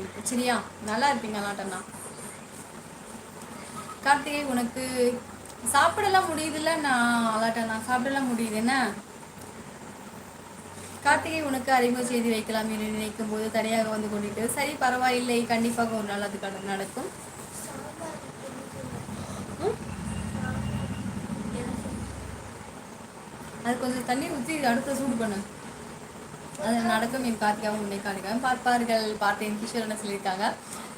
உங்களுக்கு. சரியா? நல்லா இருப்பீங்க அலாட்டண்ணா கார்த்திகை உனக்கு சாப்பிடலாம் முடியுதுல்ல நான் அலாட்டண்ணா சாப்பிடலாம் முடியுது. என்ன? கார்த்திகை உனக்கு அறிமுக செய்தி வைக்கலாம் என்று நினைக்கும் போது தடையாக வந்து கொண்டிட்டு சரி பரவாயில்லை கண்டிப்பாக ஒரு நாள் அது நடக்கும். அது கொஞ்சம் தண்ணி ஊற்றி அடுத்த சூடு பண்ணு. அது நடக்கும். என் கார்த்திகாவும் உன்னை காணிக்காம பார்ப்பார்கள். பார்த்தேன். கிஷோர் என்ன சொல்லியிருக்காங்க?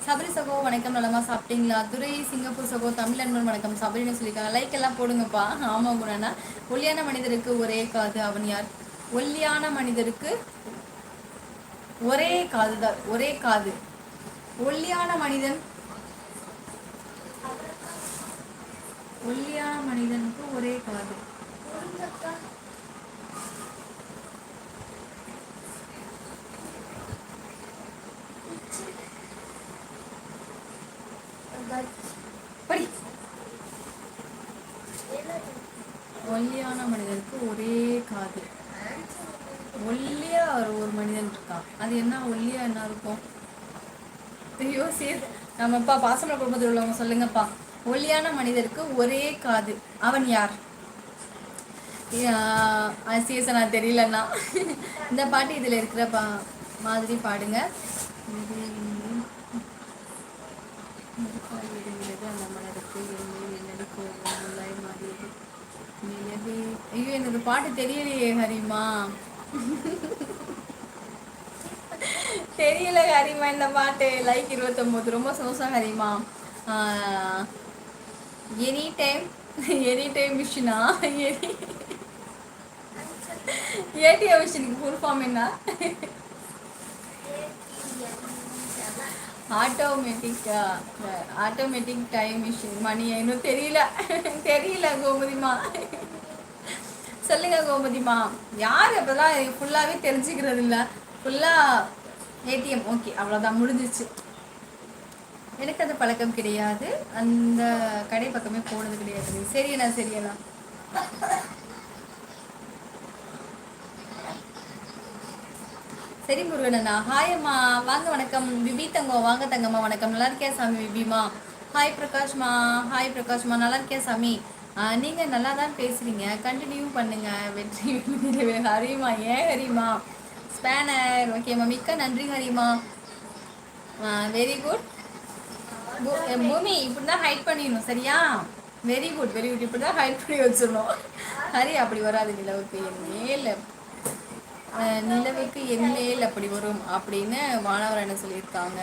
சபரி சகோ வணக்கம். நல்லமா சாப்பிட்டீங்களா? துரை சிங்கப்பூர் சகோ தமிழ் அன்பன் வணக்கம் சபரின்னு சொல்லியிருக்காங்க? லைக் எல்லாம் போடுங்கப்பா. ஆமாம் குணனா ஒல்லியான மனிதருக்கு ஒரே காது. அவன் யார்? ஒல்லியான மனிதருக்கு ஒரே காது தான். ஒரே காது. ஒல்லியான மனிதன் ஒல்லியான மனிதனுக்கு ஒரே காது. ஒல்லியான மனிதனுக்கு ஒரே காது. ஒல்லியா ஒரு ஒரு மனிதன் இருக்கான். அது என்ன ஒல்லியா என்ன இருக்கும்? ஐயோ சரி. நம்மப்பா பாசமல குடும்பத்தில் உள்ளவங்க சொல்லுங்கப்பா. ஒல்லியான மனிதருக்கு ஒரே காது. அவன் யார்? சீசனா தெரியலன்னா இந்த பாட்டு இதில் இருக்கிற பா மாதிரி பாடுங்க. அந்த மனதுக்கு பாட்டு தெரியலையே ஹரிமா. தெரியல ஹரிமா இந்த பாட்டு. லைக் இருபத்தொம்போது. ரொம்ப சந்தோஷம் ஹரிமா. எனி டைம் எனி டைம் மிஷினா ஏடிஎம் மிஷினுக்கு ஃபுல் ஃபார்ம் என்ன? ஆட்டோமேட்டிக் ஆட்டோமேட்டிக் டைம் மிஷின் மணி இன்னும் தெரியல. தெரியல கோமதிமா. சொல்லுங்க கோமதிமா. யார் அப்பதான் ஃபுல்லாகவே தெரிஞ்சுக்கிறது இல்லை ஃபுல்லாக ஏடிஎம் ஓகே அவ்வளோதான் முடிஞ்சிச்சு. எனக்கு அது பழக்கம் கிடையாது. அந்த கடை பக்கமே போனது கிடையாது. சரியண்ணா சரியண்ணா சரி முருகனண்ணா. ஹாயம்மா வாங்க வணக்கம். விபி தங்கம் வாங்க தங்கம்மா. வணக்கம். நல்லா இருக்கியா சாமி விபிமா. ஹாய் பிரகாஷ்மா. ஹாய் பிரகாஷ்மா. நல்லா இருக்கியா சாமி. நீங்கள் நல்லா தான் பேசுகிறீங்க கண்டினியூ பண்ணுங்க. வெற்றி ஹரிமா ஏன் ஹரிமா? ஸ்பேனர் ஓகேம்மா மிக்க நன்றி ஹரிமா. வெரி குட் பூமி இப்படி தான் ஹைட் பண்ணிடணும் சரியா? வெரி குட் வெரி குட் இப்படி தான் ஹைட் பண்ணி வச்சிடணும். ஹரி அப்படி வராது நிலவுக்கு என் மேலே. நிலவுக்கு என்மேல் அப்படி வரும் அப்படின்னு மாணவர் என்ன சொல்லியிருக்காங்க?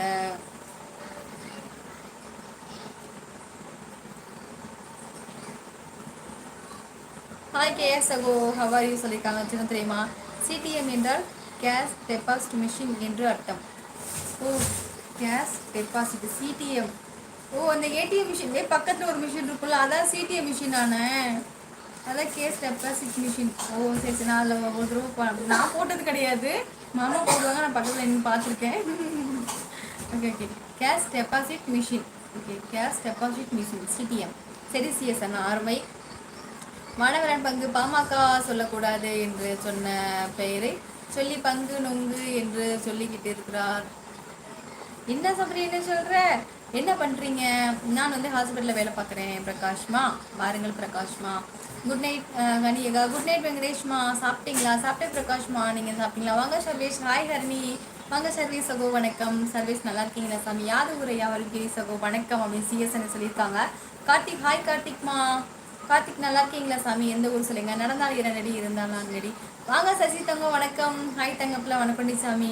ஹாய் கேஎஸ் அகோ ஹவாரி சொல்லியிருக்காங்க. சின்ன தெரியுமா? சிடிஎம் என்றால் கேஸ் டெபாசிட் மிஷின் என்று அர்த்தம். ஓ கேஸ் டெபாசிட் சிடிஎம் ஓ அந்த ஏடிஎம் மிஷின் பக்கத்தில் ஒரு மிஷின் இருக்குல்ல அதான் சிடிஎம் மிஷினான அதான் கேஸ் டெபாசிட் மிஷின் ஓ சரி சரி. நான் அதில் ஒரு தடவை நான் போட்டது கிடையாது. மாமா போடுவாங்க. நான் பக்கத்தில் நின்று பார்த்துருக்கேன். Okay okay cash deposit machine okay cash deposit machine CDM சரி சிஎஸ் அண்ணா ஆர்மை மாணவரன் பங்கு பாமக சொல்லக்கூடாது என்று சொன்ன பெயரை சொல்லி பங்கு நொங்கு என்று சொல்லிக்கிட்டு இருக்கிறார். என்ன சபரி என்ன சொல்ற? என்ன பண்ணுறீங்க நான் வந்து ஹாஸ்பிட்டலில் வேலை பார்க்குறேன் பிரகாஷ்மா. வாருங்கள் பிரகாஷ்மா. குட் நைட் கனியகா குட் நைட் வெங்கடேஷ்மா. சாப்பிட்டீங்களா? சாப்பிட்டே பிரகாஷ்மா. நீங்கள் சாப்பிட்டீங்களா? வாங்க சர்வேஷ். ஹாய் ஹர்னி வாங்க சர்வீஸ் சகோ வணக்கம். சர்வீஸ் நல்லா இருக்கீங்களா? சாமி யாது ஊரையா வருகிறீ சகோ வணக்கம் அப்படின்னு சிஎஸ்ன்னு சொல்லியிருக்காங்க. கார்த்திக் ஹாய் கார்த்திக்மா. கார்த்திக் நல்லா இருக்கீங்களா சாமி? எந்த ஊர் சொல்லுங்க. நடந்தால் இரண்டடி இருந்தாலும் ரெடி வாங்க சசி தங்கம் வணக்கம். ஹாய் தங்கப்பில் வணக்கம் சாமி.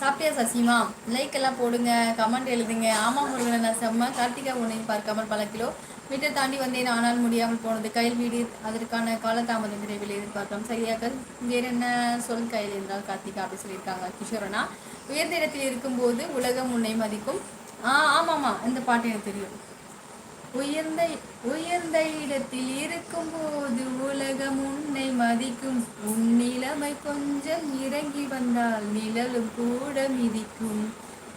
சாப்பிட்டியா சசிமா லைக் எல்லாம் போடுங்க கமெண்ட் எழுதுங்க. ஆமாம் முருகன் நான் செம்ம கார்த்திகா உன்னை பார்க்காமல் பல கிலோ மீட்டர் தாண்டி வந்தேன். ஆனால் முடியாமல் போனது கையில் வீடு. அதற்கான காலதாமதம் விரைவில் எதிர்பார்க்கலாம். சரியாக வேற என்ன சொல் கையில் இருந்தால் கார்த்திகா அப்படி சொல்லியிருக்காங்க. கிஷோரனா? உயர்ந்த இடத்தில் இருக்கும்போது உலகம் உன்னை மதிக்கும். ஆ ஆமாம்மா. இந்த பாட்டு எனக்கு தெரியும். உயர்ந்த உயர்ந்த இடத்தில் இருக்கும்போது உலகம் உன்னை மதிக்கும். உன் நிலைமை கொஞ்சம் இறங்கி வந்தால் நிழலும் கூட மிதிக்கும்.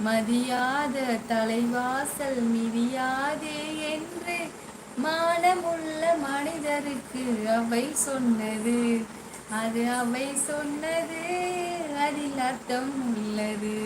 மதியாத தலைவாசல் மிதியாதே என்று மானமுள்ள மனிதருக்கு அவை சொன்னது. அது அவை சொன்னது அதில் அர்த்தம் உள்ளது.